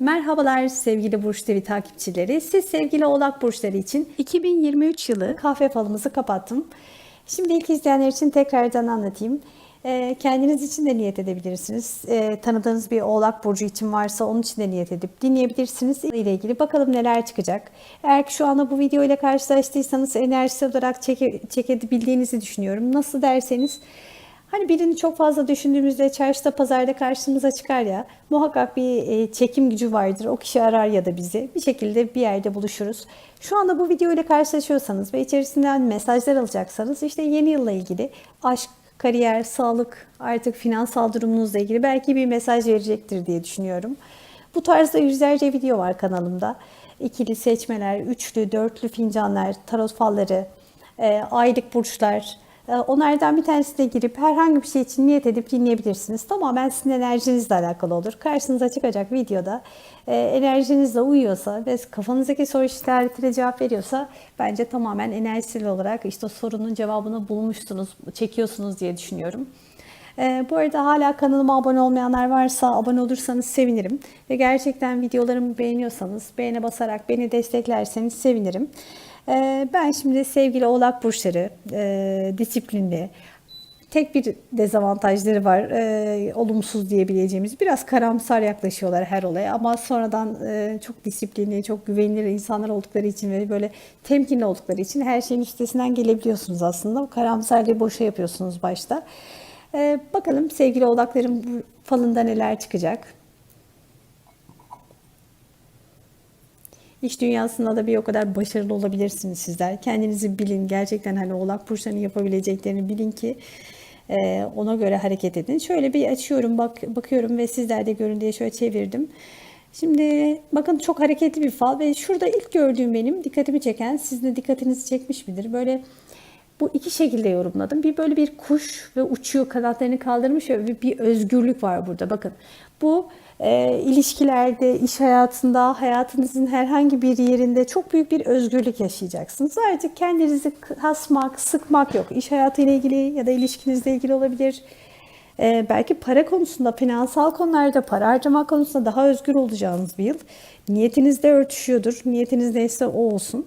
Merhabalar sevgili Burç TV takipçileri. Siz sevgili Oğlak Burçları için 2023 yılı kahve falımızı kapattım. Şimdi ilk izleyenler için tekrardan anlatayım. Ee, Kendiniz için de niyet edebilirsiniz. Ee, Tanıdığınız bir Oğlak Burcu için varsa onun için de niyet edip dinleyebilirsiniz. ile ilgili bakalım neler çıkacak. Eğer ki şu anda bu video ile karşılaştıysanız enerjisi olarak çeke, çekebildiğinizi düşünüyorum. Nasıl derseniz Hani birini çok fazla düşündüğümüzde çarşıda pazarda karşımıza çıkar ya muhakkak bir e, çekim gücü vardır. O kişi arar ya da bizi bir şekilde bir yerde buluşuruz. Şu anda bu video ile karşılaşıyorsanız ve içerisinden mesajlar alacaksanız işte yeni yılla ilgili aşk, kariyer, sağlık, artık finansal durumunuzla ilgili belki bir mesaj verecektir diye düşünüyorum. Bu tarzda yüzlerce video var kanalımda. İkili seçmeler, üçlü, dörtlü fincanlar, tarot falları, e, aylık burçlar, Onlardan bir tanesine girip herhangi bir şey için niyet edip dinleyebilirsiniz. Tamamen sizin enerjinizle alakalı olur. Karşınıza çıkacak videoda e, enerjinizle uyuyorsa ve kafanızdaki soru işaretine cevap veriyorsa bence tamamen enerjisel olarak işte sorunun cevabını bulmuşsunuz, çekiyorsunuz diye düşünüyorum. Ee, bu arada hala kanalıma abone olmayanlar varsa abone olursanız sevinirim. Ve gerçekten videolarımı beğeniyorsanız beğene basarak beni desteklerseniz sevinirim. Ee, ben şimdi sevgili oğlak burçları e, disiplinli, tek bir dezavantajları var, e, olumsuz diyebileceğimiz. Biraz karamsar yaklaşıyorlar her olaya ama sonradan e, çok disiplinli, çok güvenilir insanlar oldukları için ve böyle temkinli oldukları için her şeyin üstesinden gelebiliyorsunuz aslında. O karamsarlığı boşa yapıyorsunuz başta. Bakalım sevgili oğlakların falında neler çıkacak. İş dünyasında da bir o kadar başarılı olabilirsiniz sizler. Kendinizi bilin. Gerçekten hani oğlak burçlarının yapabileceklerini bilin ki e, ona göre hareket edin. Şöyle bir açıyorum bak bakıyorum ve sizler de görün diye şöyle çevirdim. Şimdi bakın çok hareketli bir fal ve şurada ilk gördüğüm benim dikkatimi çeken sizin de dikkatinizi çekmiş midir? Böyle bu iki şekilde yorumladım. Bir böyle bir kuş ve uçuyor kanatlarını kaldırmış ve bir özgürlük var burada. Bakın bu e, ilişkilerde, iş hayatında, hayatınızın herhangi bir yerinde çok büyük bir özgürlük yaşayacaksınız. Artık kendinizi kasmak, sıkmak yok. İş hayatıyla ilgili ya da ilişkinizle ilgili olabilir. E, belki para konusunda, finansal konularda, para harcama konusunda daha özgür olacağınız bir yıl. Niyetinizde örtüşüyordur. Niyetiniz neyse o olsun.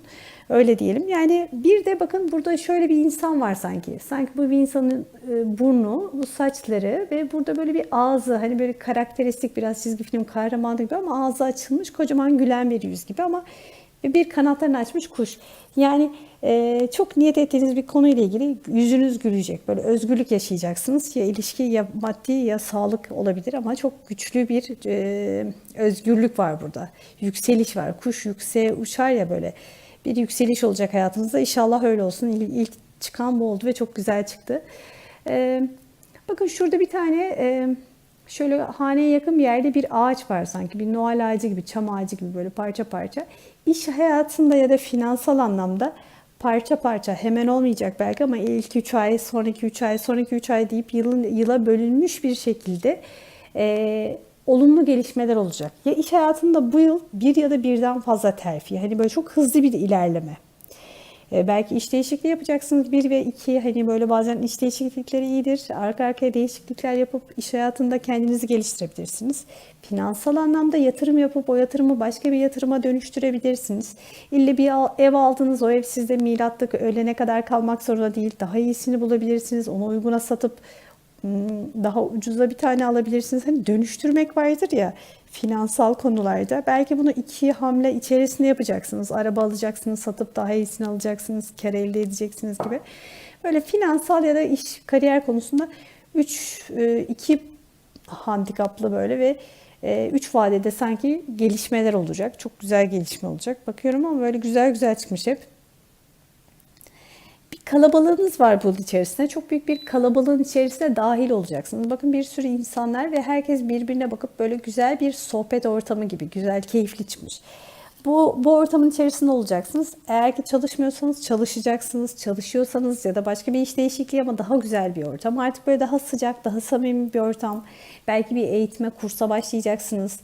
Öyle diyelim. Yani bir de bakın burada şöyle bir insan var sanki. Sanki bu bir insanın e, burnu, bu saçları ve burada böyle bir ağzı hani böyle karakteristik biraz çizgi film kahramanı gibi ama ağzı açılmış kocaman gülen bir yüz gibi ama bir kanatlarını açmış kuş. Yani e, çok niyet ettiğiniz bir konuyla ilgili yüzünüz gülecek. Böyle özgürlük yaşayacaksınız. Ya ilişki ya maddi ya sağlık olabilir ama çok güçlü bir e, özgürlük var burada. Yükseliş var. Kuş yükseğe uçar ya böyle bir yükseliş olacak hayatınızda. İnşallah öyle olsun. İlk, ilk çıkan bu oldu ve çok güzel çıktı. Ee, bakın şurada bir tane e, şöyle haneye yakın bir yerde bir ağaç var sanki. Bir Noel ağacı gibi, çam ağacı gibi böyle parça parça. İş hayatında ya da finansal anlamda parça parça hemen olmayacak belki ama ilk 3 ay, sonraki 3 ay, sonraki 3 ay deyip yılın, yıla bölünmüş bir şekilde e, olumlu gelişmeler olacak. Ya iş hayatında bu yıl bir ya da birden fazla terfi. Hani böyle çok hızlı bir ilerleme. Ee, belki iş değişikliği yapacaksınız. Bir ve iki hani böyle bazen iş değişiklikleri iyidir. Arka arkaya değişiklikler yapıp iş hayatında kendinizi geliştirebilirsiniz. Finansal anlamda yatırım yapıp o yatırımı başka bir yatırıma dönüştürebilirsiniz. İlle bir ev aldınız. O ev sizde milatlık ölene kadar kalmak zorunda değil. Daha iyisini bulabilirsiniz. Onu uyguna satıp daha ucuza bir tane alabilirsiniz. Hani dönüştürmek vardır ya finansal konularda. Belki bunu iki hamle içerisinde yapacaksınız. Araba alacaksınız, satıp daha iyisini alacaksınız, kar elde edeceksiniz gibi. Böyle finansal ya da iş, kariyer konusunda 3 2 e, handikaplı böyle ve 3 e, vadede sanki gelişmeler olacak. Çok güzel gelişme olacak. Bakıyorum ama böyle güzel güzel çıkmış hep kalabalığınız var bunun içerisinde. Çok büyük bir kalabalığın içerisine dahil olacaksınız. Bakın bir sürü insanlar ve herkes birbirine bakıp böyle güzel bir sohbet ortamı gibi, güzel, keyifli çıkmış. Bu, bu ortamın içerisinde olacaksınız. Eğer ki çalışmıyorsanız çalışacaksınız. Çalışıyorsanız ya da başka bir iş değişikliği ama daha güzel bir ortam. Artık böyle daha sıcak, daha samimi bir ortam. Belki bir eğitime, kursa başlayacaksınız.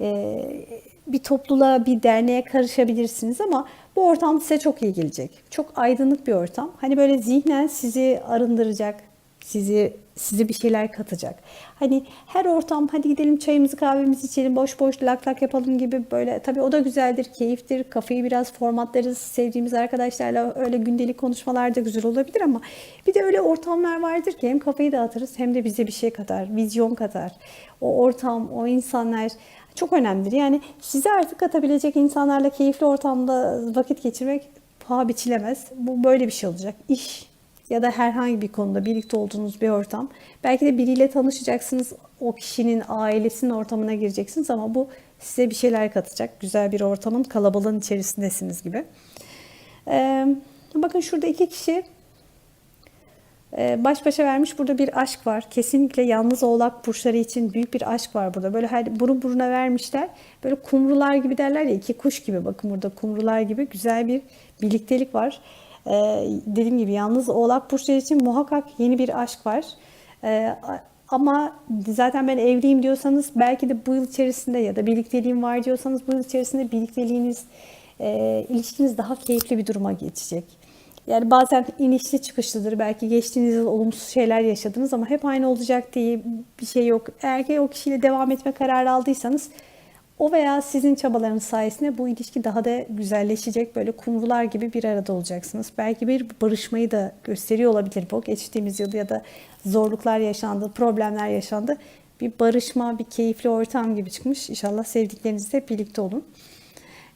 Ee, bir topluluğa, bir derneğe karışabilirsiniz ama bu ortam size çok iyi gelecek. Çok aydınlık bir ortam. Hani böyle zihnen sizi arındıracak, Sizi size bir şeyler katacak. Hani her ortam hadi gidelim çayımızı kahvemizi içelim boş boş lak lak yapalım gibi böyle tabii o da güzeldir, keyiftir. Kafayı biraz formatlarız. Sevdiğimiz arkadaşlarla öyle gündelik konuşmalar da güzel olabilir ama bir de öyle ortamlar vardır ki hem kafayı dağıtırız hem de bize bir şey katar, vizyon katar. O ortam, o insanlar çok önemlidir. Yani size artık katabilecek insanlarla keyifli ortamda vakit geçirmek paha biçilemez. Bu böyle bir şey olacak. İş ya da herhangi bir konuda birlikte olduğunuz bir ortam. Belki de biriyle tanışacaksınız. O kişinin ailesinin ortamına gireceksiniz ama bu size bir şeyler katacak. Güzel bir ortamın kalabalığın içerisindesiniz gibi. Ee, bakın şurada iki kişi e, baş başa vermiş. Burada bir aşk var. Kesinlikle yalnız oğlak burçları için büyük bir aşk var burada. Böyle her burun buruna vermişler. Böyle kumrular gibi derler ya iki kuş gibi. Bakın burada kumrular gibi güzel bir birliktelik var. Ee, dediğim gibi yalnız oğlak burçları için muhakkak yeni bir aşk var. Ee, ama zaten ben evliyim diyorsanız belki de bu yıl içerisinde ya da birlikteliğim var diyorsanız bu yıl içerisinde birlikteliğiniz, e, ilişkiniz daha keyifli bir duruma geçecek. Yani bazen inişli çıkışlıdır. Belki geçtiğiniz yıl olumsuz şeyler yaşadınız ama hep aynı olacak diye bir şey yok. Eğer ki o kişiyle devam etme kararı aldıysanız o veya sizin çabalarınız sayesinde bu ilişki daha da güzelleşecek. Böyle kumrular gibi bir arada olacaksınız. Belki bir barışmayı da gösteriyor olabilir bu. Geçtiğimiz yıl ya da zorluklar yaşandı, problemler yaşandı. Bir barışma, bir keyifli ortam gibi çıkmış. İnşallah sevdiklerinizle birlikte olun.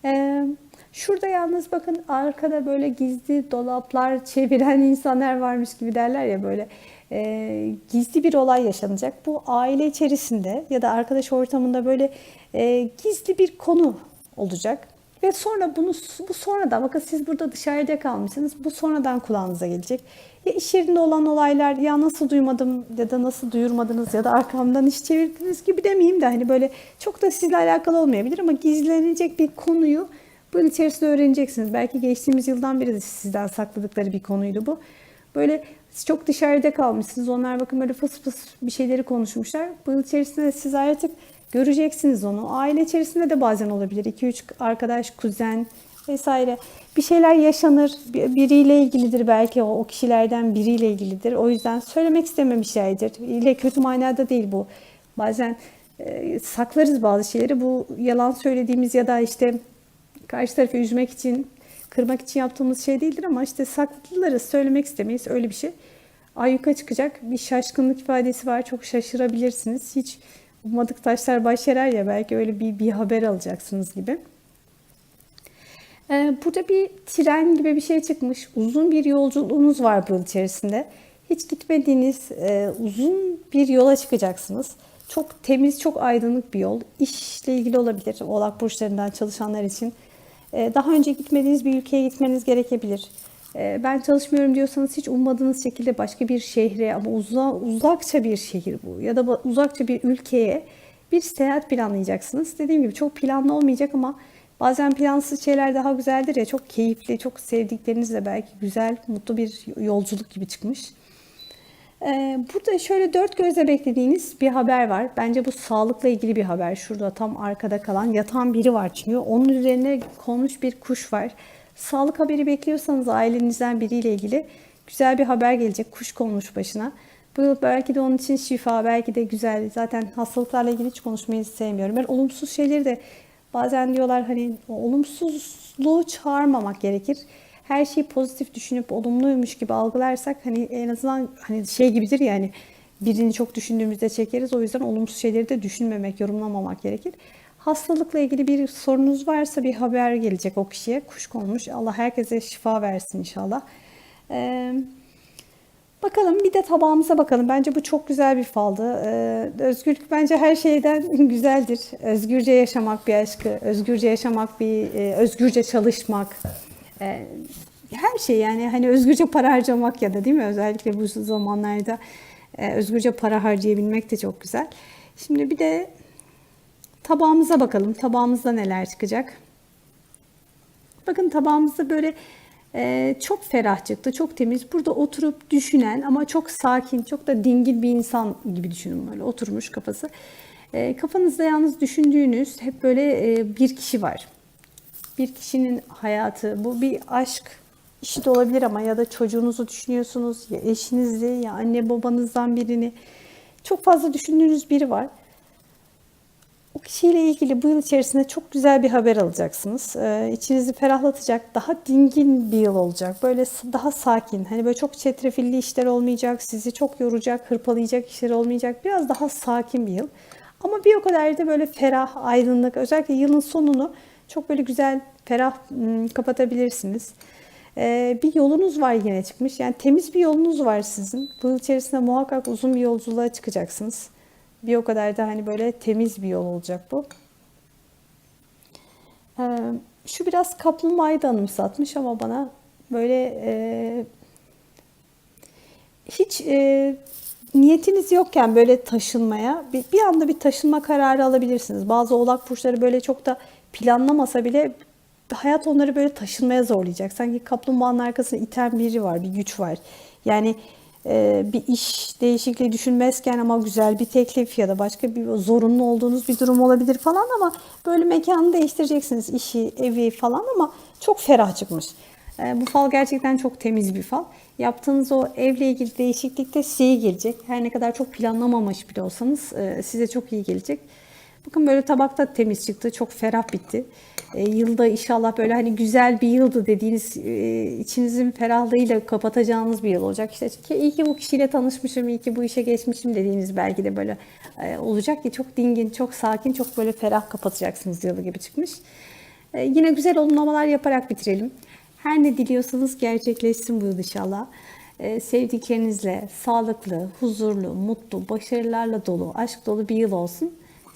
Ee, şurada yalnız bakın arkada böyle gizli dolaplar çeviren insanlar varmış gibi derler ya böyle e, gizli bir olay yaşanacak. Bu aile içerisinde ya da arkadaş ortamında böyle e, gizli bir konu olacak. Ve sonra bunu bu sonradan bakın siz burada dışarıda kalmışsınız. Bu sonradan kulağınıza gelecek. Ya iş yerinde olan olaylar ya nasıl duymadım ya da nasıl duyurmadınız ya da arkamdan iş çevirdiniz gibi demeyeyim de hani böyle çok da sizle alakalı olmayabilir ama gizlenecek bir konuyu bu yıl içerisinde öğreneceksiniz. Belki geçtiğimiz yıldan beri de sizden sakladıkları bir konuydu bu. Böyle siz çok dışarıda kalmışsınız. Onlar bakın böyle fıs fıs bir şeyleri konuşmuşlar. Bu yıl içerisinde siz artık göreceksiniz onu. Aile içerisinde de bazen olabilir. 2-3 arkadaş, kuzen vesaire. Bir şeyler yaşanır. Biriyle ilgilidir belki o, o kişilerden biriyle ilgilidir. O yüzden söylemek istememişlerdir. İle kötü manada değil bu. Bazen e, saklarız bazı şeyleri. Bu yalan söylediğimiz ya da işte karşı tarafı üzmek için kırmak için yaptığımız şey değildir ama işte saklıları söylemek istemeyiz öyle bir şey. Ayyuka çıkacak bir şaşkınlık ifadesi var çok şaşırabilirsiniz. Hiç ummadık taşlar baş ya belki öyle bir, bir haber alacaksınız gibi. Ee, burada bir tren gibi bir şey çıkmış. Uzun bir yolculuğunuz var bu içerisinde. Hiç gitmediğiniz e, uzun bir yola çıkacaksınız. Çok temiz, çok aydınlık bir yol. İşle ilgili olabilir. Oğlak burçlarından çalışanlar için daha önce gitmediğiniz bir ülkeye gitmeniz gerekebilir. Ee, ben çalışmıyorum diyorsanız hiç ummadığınız şekilde başka bir şehre ama uza, uzakça bir şehir bu ya da uzakça bir ülkeye bir seyahat planlayacaksınız. Dediğim gibi çok planlı olmayacak ama bazen plansız şeyler daha güzeldir ya çok keyifli, çok sevdiklerinizle belki güzel, mutlu bir yolculuk gibi çıkmış. Ee, burada şöyle dört gözle beklediğiniz bir haber var. Bence bu sağlıkla ilgili bir haber. Şurada tam arkada kalan yatan biri var çünkü. Onun üzerine konmuş bir kuş var. Sağlık haberi bekliyorsanız ailenizden biriyle ilgili güzel bir haber gelecek. Kuş konmuş başına. Bu yıl belki de onun için şifa, belki de güzel. Zaten hastalıklarla ilgili hiç konuşmayı sevmiyorum. Ben olumsuz şeyleri de bazen diyorlar hani olumsuzluğu çağırmamak gerekir her şeyi pozitif düşünüp olumluymuş gibi algılarsak hani en azından hani şey gibidir yani birini çok düşündüğümüzde çekeriz. O yüzden olumsuz şeyleri de düşünmemek, yorumlamamak gerekir. Hastalıkla ilgili bir sorunuz varsa bir haber gelecek o kişiye. Kuş konmuş. Allah herkese şifa versin inşallah. Ee, bakalım bir de tabağımıza bakalım. Bence bu çok güzel bir faldı. Ee, özgürlük bence her şeyden güzeldir. Özgürce yaşamak bir aşkı, özgürce yaşamak bir, e, özgürce çalışmak e, her şey yani hani özgürce para harcamak ya da değil mi özellikle bu zamanlarda e, özgürce para harcayabilmek de çok güzel. Şimdi bir de tabağımıza bakalım. Tabağımızda neler çıkacak? Bakın tabağımızda böyle e, çok ferah çıktı, çok temiz. Burada oturup düşünen ama çok sakin, çok da dingin bir insan gibi düşünün böyle oturmuş kafası. E, kafanızda yalnız düşündüğünüz hep böyle e, bir kişi var bir kişinin hayatı, bu bir aşk işi de olabilir ama ya da çocuğunuzu düşünüyorsunuz ya eşinizi ya anne babanızdan birini çok fazla düşündüğünüz biri var. O kişiyle ilgili bu yıl içerisinde çok güzel bir haber alacaksınız. Ee, içinizi ferahlatacak, daha dingin bir yıl olacak. Böyle daha sakin. Hani böyle çok çetrefilli işler olmayacak, sizi çok yoracak, hırpalayacak işler olmayacak. Biraz daha sakin bir yıl. Ama bir o kadar da böyle ferah, aydınlık. Özellikle yılın sonunu çok böyle güzel, ferah ım, kapatabilirsiniz. Bir yolunuz var yine çıkmış. Yani temiz bir yolunuz var sizin. Bu içerisinde muhakkak uzun bir yolculuğa çıkacaksınız. Bir o kadar da hani böyle temiz bir yol olacak bu. Şu biraz kaplumbağayı da anımsatmış ama bana böyle hiç niyetiniz yokken böyle taşınmaya bir, bir anda bir taşınma kararı alabilirsiniz. Bazı oğlak burçları böyle çok da planlamasa bile hayat onları böyle taşınmaya zorlayacak. Sanki kaplumbağanın arkasında iten biri var, bir güç var. Yani e, bir iş değişikliği düşünmezken ama güzel bir teklif ya da başka bir zorunlu olduğunuz bir durum olabilir falan ama böyle mekanı değiştireceksiniz işi, evi falan ama çok ferah çıkmış. E, Bu fal gerçekten çok temiz bir fal. Yaptığınız o evle ilgili değişiklikte size iyi gelecek. Her ne kadar çok planlamamış bile olsanız e, size çok iyi gelecek. Bakın böyle tabakta temiz çıktı. Çok ferah bitti. E, yılda inşallah böyle hani güzel bir yıldı dediğiniz e, içinizin ferahlığıyla kapatacağınız bir yıl olacak. İşte ki iyi ki bu kişiyle tanışmışım, iyi ki bu işe geçmişim dediğiniz belki de böyle e, olacak ki çok dingin, çok sakin, çok böyle ferah kapatacaksınız yılı gibi çıkmış. E, yine güzel olumlamalar yaparak bitirelim. Her ne diliyorsanız gerçekleşsin bu yıl inşallah. Ee, sevdiklerinizle sağlıklı, huzurlu, mutlu, başarılarla dolu, aşk dolu bir yıl olsun.